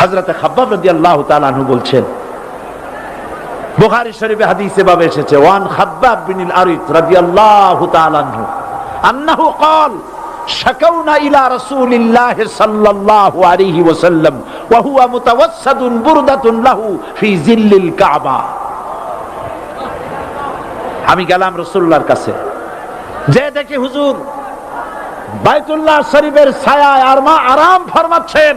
হাজরাতে খাব্বাব রাদিয়াল্লাহু তাআলা আনহু বলছেন বুখারী শরীফে হাদিসে ভাবে এসেছে ওয়ান খাব্বাব বিন আরিত রাদিয়াল্লাহু তাআলা আনহু আন্নাহু قال شكونا إلى رسول الله صلى الله عليه وسلم وهو متوسد بردة له في ظل الكعبة আমি গেলাম রসুল্লাহর কাছে যে দেখি হুজুর বাইতুল্লাহ শরীফের ছায়ায় আর মা আরাম ফরমাচ্ছেন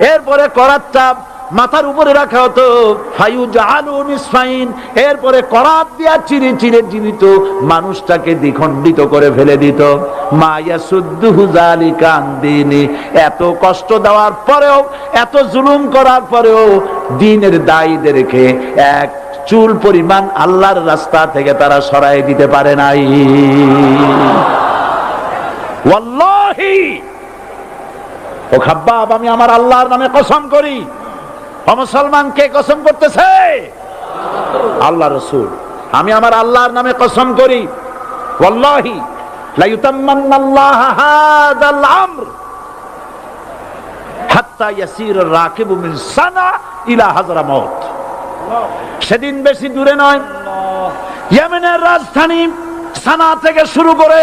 এরপরে করাতটা মাথার উপরে রাখা হতো। এরপরে করাত দিয়া চিরে চিরে জীবিত মানুষটাকে দ্বিখণ্ডিত করে ফেলে দিত। মায়া সুদ্দুহু জালিকা আনদিনি। এত কষ্ট দেওয়ার পরেও, এত জুলুম করার পরেও দিনের দায়ীদেরকে এক চুল পরিমাণ আল্লাহর রাস্তা থেকে তারা সরাই দিতে পারে নাই। ওয়াল্লাহি! ও খাব্বাব, আমি আমার আল্লাহর নামে কসম করি। মুসলমান, কে কসম করতেছে? আল্লাহ রসুল। আমি আমার আল্লাহর নামে কসম করি। ওয়াল্লাহি সানা ইলা হাজরামাউত সেদিন বেশি দূরে নয়। ইয়েমেনের রাজধানী সানা থেকে শুরু করে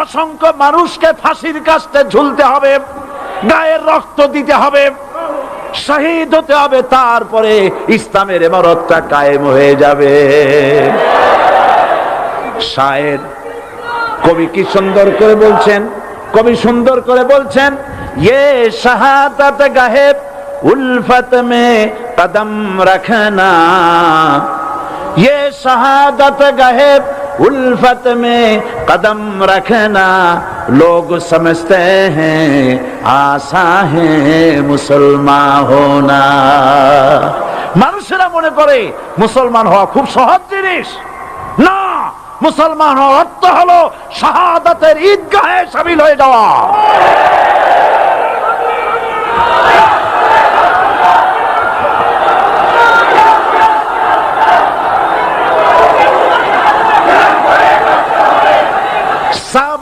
অসংখ্য মানুষকে ফাঁসির কাছে ঝুলতে হবে, গায়ের রক্ত দিতে হবে, শহীদ হতে হবে, তারপরে ইসলামের এমারতটা কায়েম হয়ে যাবে। শায়ের কবি কি সুন্দর করে বলছেন? কবি সুন্দর করে বলছেন ইয়ে শাহাদাত গাহেব উলফত মে কদম রাখনা ইয়ে শাহাদাত গাহেব उल्फत में कदम रखना लोग समझते हैं आशा है मुसलमान होना মানুষেরা মনে করে মুসলমান হওয়া খুব সহজ জিনিস না মুসলমান হওয়ার অর্থ হলো শাহাদাতের ঈদগাহে সামিল হয়ে যাওয়া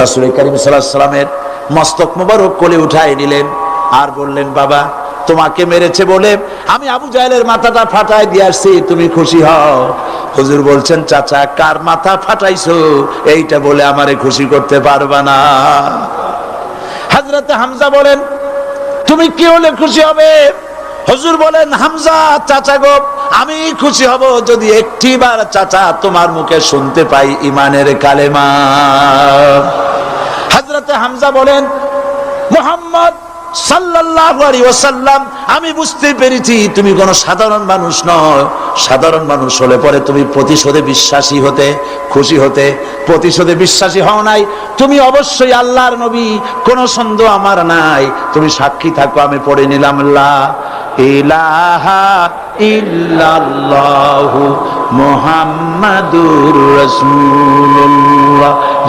রাসুল করিম সাল্লামের মস্তক মুবারক কোলে উঠাই নিলেন, আর বললেন, বাবা, তোমাকে মেরেছে বলে আমি আবু জাহেলের মাথাটা ফাটাই দিয়ে আসছি, তুমি খুশি হও। হুজুর বলছেন, চাচা, কার মাথা ফাটাইছো? এইটা বলে আমারে খুশি করতে পারবা না। হাজরাতে হামজা বলেন, তুমি কি হলে খুশি হবে? হুজুর বলেন, হামজা, চাচা গো আমি খুশি হব যদি একটি বার চাচা তোমার মুখে শুনতে পাই ইমানের কালেমা। হাজরতে হামজা বলেন, মোহাম্মদ আমি বুঝতে পেরেছি তুমি কোনো সাধারণ মানুষ নয়। সাধারণ মানুষ হলে পরে তুমি প্রতিশোধে বিশ্বাসী হতে, খুশি হতে, প্রতিশোধে বিশ্বাসী হও নাই। তুমি অবশ্যই আল্লাহর নবী, কোনো সন্দেহ আমার নাই। তুমি সাক্ষী থাকো, আমি পড়ে নিলাম ইলাহা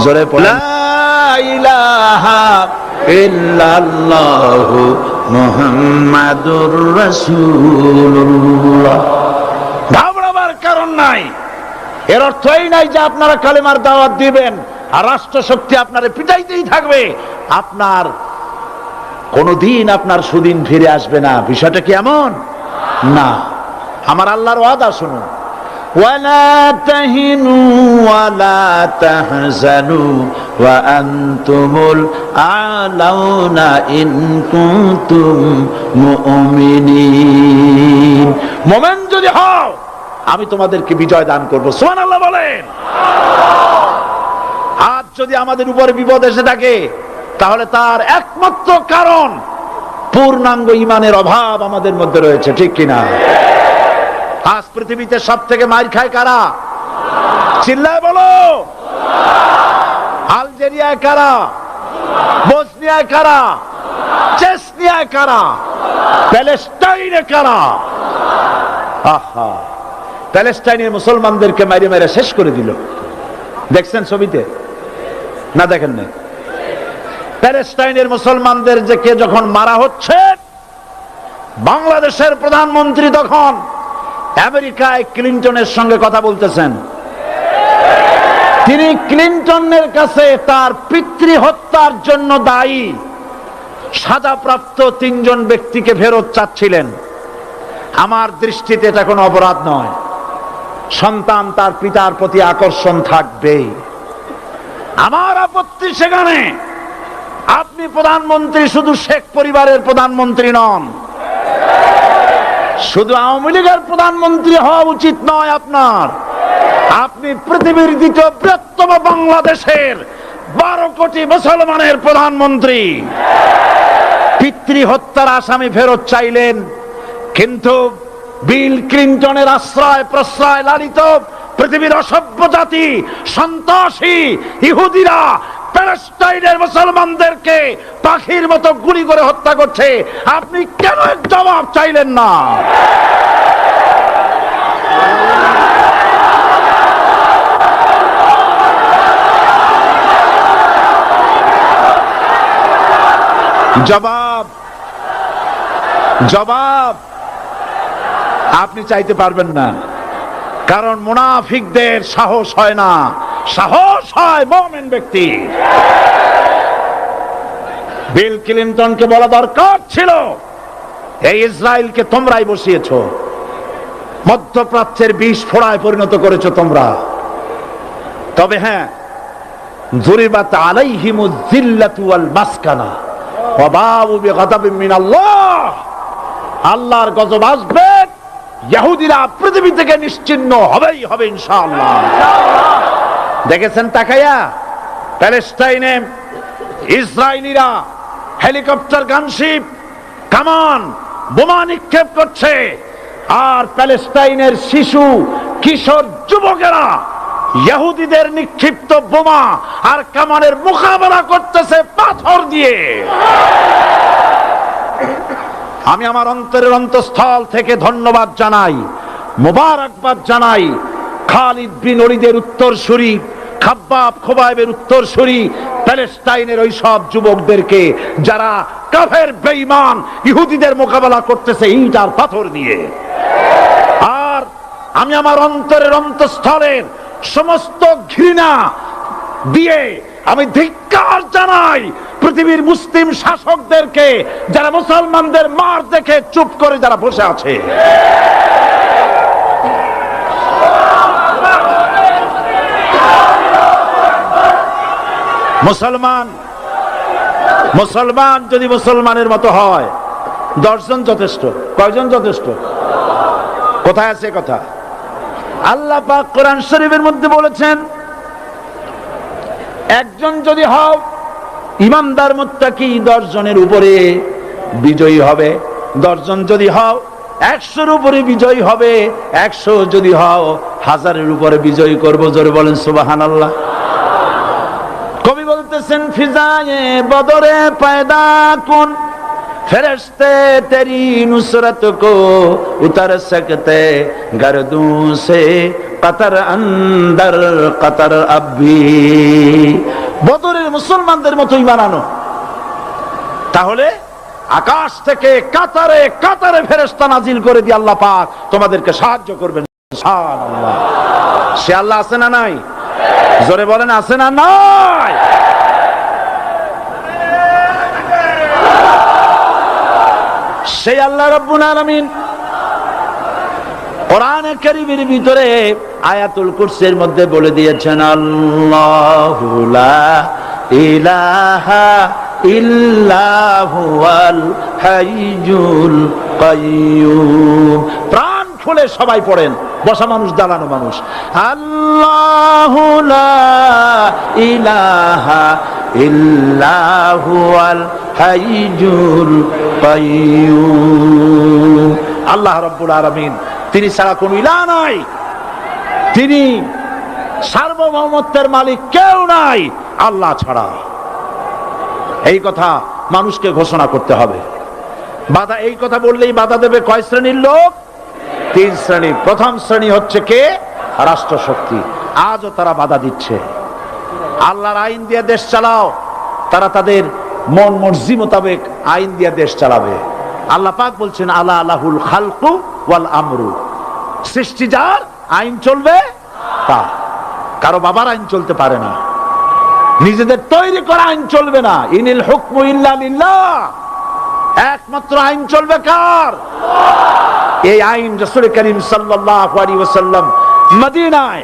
জোরে পড়ে ইল্লাল্লাহু মুহাম্মাদুর রাসূলুল্লাহ। ঘাবড়াবার কারণ নাই। এর অর্থ এই নাই যে আপনারা কালেমার দাওয়াত দিবেন আর রাষ্ট্র শক্তি আপনারা পিটাইতেই থাকবে। আপনার কোনদিন আপনার সুদিন ফিরে আসবে না। বিষয়টা কি এমন? না। আমার আল্লাহর ওয়াদা শুনুন। ولا تهنوا ولا تحزنوا وأنتم الأعلون إن كنتم مؤمنين মোমেন যদি হও আমি তোমাদেরকে বিজয় দান করব সুবহানাল্লাহ বলেন আজ যদি আমাদের উপরে বিপদ এসে থাকে তাহলে তার একমাত্র কারণ পূর্ণাঙ্গ ইমানের অভাব আমাদের মধ্যে রয়েছে ঠিক কিনা আজ পৃথিবীতে সব থেকে মার খায় কারা? চিল্লায় বলো। আলজেরিয়ায় কারা? বসনিয়ায় কারা? চেসনিয়ায় কারা? প্যালেস্টাইনে কারা? আহা। প্যালেস্টাইনের মুসলমানদেরকে মারি মেরে শেষ করে দিল। দেখছেন ছবিতে? না দেখেন না প্যালেস্টাইনের মুসলমানদের যে কে যখন মারা হচ্ছে, বাংলাদেশের প্রধানমন্ত্রী তখন আমেরিকায় ক্লিন্টনের সঙ্গে কথা বলতেছেন। তিনি ক্লিন্টনের কাছে তার পিতৃ হত্যার জন্য দায়ী। সাজাপ্রাপ্ত তিনজন ব্যক্তিকে ফেরত চাচ্ছিলেন। আমার দৃষ্টিতে এটা কোনো অপরাধ নয়। সন্তান তার পিতার প্রতি আকর্ষণ থাকবেই আমার আপত্তি সেখানে। আপনি প্রধানমন্ত্রী শুধু শেখ পরিবারের প্রধানমন্ত্রী নন। শুধু আওয়ামী লীগের প্রধানমন্ত্রী হওয়া উচিত নয় আপনার। আপনি পৃথিবীর দ্বিতীয় বৃহত্তম বাংলাদেশের বারো কোটি মুসলমানের প্রধানমন্ত্রী। পিতৃ হত্যার আসামি ফেরত চাইলেন, কিন্তু বিল ক্লিন্টনের আশ্রয় প্রশ্রয় লালিত পৃথিবীর অসভ্য জাতি, সন্ত্রাসী, ইহুদিরা প্যালেস্টাইনের মুসলমানদেরকে পাখির মতো গুলি করে হত্যা করছে। আপনি কেন জবাব চাইলেন না? জবাব জবাব আপনি চাইতে পারবেন না। কারণ মুনাফিকদের সাহস হয় না। সাহস হয় মোমেন ব্যক্তি। বিল ক্লিন্টনকে বলা দরকার ছিল এই ইসরায়েলকে তোমরাই বসিয়েছ, মধ্যপ্রাচ্যের বিষ ফোড়ায় পরিণত করেছ তোমরা। তবে হ্যাঁ জুরিবাত আলাইহিমু জিল্লাতু ওয়াল মাসকানা বিগাদাবিন আল্লাহর গজব আসবে ইহুদিরা পৃথিবী থেকে নিশ্চিন্ন হবেই হবে ইনশাআল্লাহ। দেখেছেন তাকাইয়া প্যালেস্টাইনে ইসরায়েলিরা হেলিকপ্টার, গানশিপ কামান বোমা নিক্ষেপ করছে। আর প্যালেস্টাইনের শিশু, কিশোর যুবকেরা, ইহুদিদের নিক্ষিপ্ত বোমা আর কামানের মোকাবেলা করতেছে পাথর দিয়ে। আমি আমার অন্তরের অন্তঃস্থল থেকে ধন্যবাদ জানাই, মোবারকবাদ জানাই খালিদ বিন অলিদের উত্তর সুরি খাব্বাব খোবাইবের উত্তর সুরি প্যালেস্টাইনের ওই সব যুবকদেরকে যারা কাফের, বেঈমান, ইহুদিদের মোকাবেলা করতেছে ইট আর পাথর দিয়ে আর আমি আমার অন্তরের অন্তঃস্থলের সমস্ত ঘৃণা দিয়ে আমি ধিক্কার জানাই পৃথিবীর মুসলিম শাসকদেরকে, যারা মুসলমানদের মার দেখে চুপ করে যারা বসে আছে। মুসলমান। মুসলমান যদি মুসলমানের মতো হয়, দশজন যথেষ্ট, কয়জন যথেষ্ট? কোথায় আছে কথা? আল্লাহ পাক কোরআন শরীফের মধ্যে বলেছেন, একজন যদি হও, ইমানদার মুত্তাকি দশ জনের উপরে বিজয়ী হবে। দশজন যদি হও, একশোর উপরে বিজয়ী হবে। একশো যদি হও, হাজারের উপরে বিজয়ী করব, জোরে বলেন সুবাহান আল্লাহ কবি বলতেছেন ফিজায়ে বদরে পয়দা কোন? ফেরস্তে তেরি নুসরত কো উতর সকতে গরদু কতর অন্দর কতর আব্বি। বদরের মুসলমানদের মতোই বানানো। তাহলে আকাশ থেকে কাতারে কাতারে ফেরেস্তা নাজিল করে দিয়ে আল্লাহ পাক তোমাদেরকে সাহায্য করবেন। সে আল্লাহ আছে না নাই? জোরে বলেন, আছে না নাই? সেই আল্লাহ রব্বুল আলামিন কোরআনে ভিতরে আয়াতুল কুরসির মধ্যে বলে দিয়েছেন, আল্লাহু লা ইলাহা ইল্লাহুয়াল হাইয়ুল কাইয়্যুম প্রাণ খুলে সবাই পড়েন, বসা মানুষ, দাঁড়ানো মানুষ। আল্লাহু লা ইলাহা কাইয়্যুম আল্লাহ রাব্বুল আলামিন, তিনি ছাড়া কোন ইলাহ নাই। তিনি সার্বভৌমত্বের মালিক কেউ নাই, আল্লাহ ছাড়া। এই কথা মানুষকে ঘোষণা করতে হবে। বাধা, এই কথা বললেই বাধা দেবে কয় শ্রেণির লোক? তিন শ্রেণি। প্রথম শ্রেণি হচ্ছে কে? রাষ্ট্রশক্তি। আজও তারা বাধা দিচ্ছে। আল্লাহর আইন দিয়ে দেশ চালাও, তারা তাদের মন মর্জি মোতাবেক আইন দিয়ে দেশ চালাবে। আল্লাহ পাক বলছেন আল্লাহ আল্লাহুল খালকু ওয়াল আমরু। সৃষ্টি যার, আইন চলবে তা। কারও বাবার আইন চলতে পারে না। নিজেদের তৈরি করা আইন চলবে না। ইনিল হুকমু ইল্লা লিল্লাহ। একমাত্র আইন চলবে কার? এই আইন রসুল করিম সাল্লাল্লাহু আলাইহি ওয়াসাল্লাম মদিনায়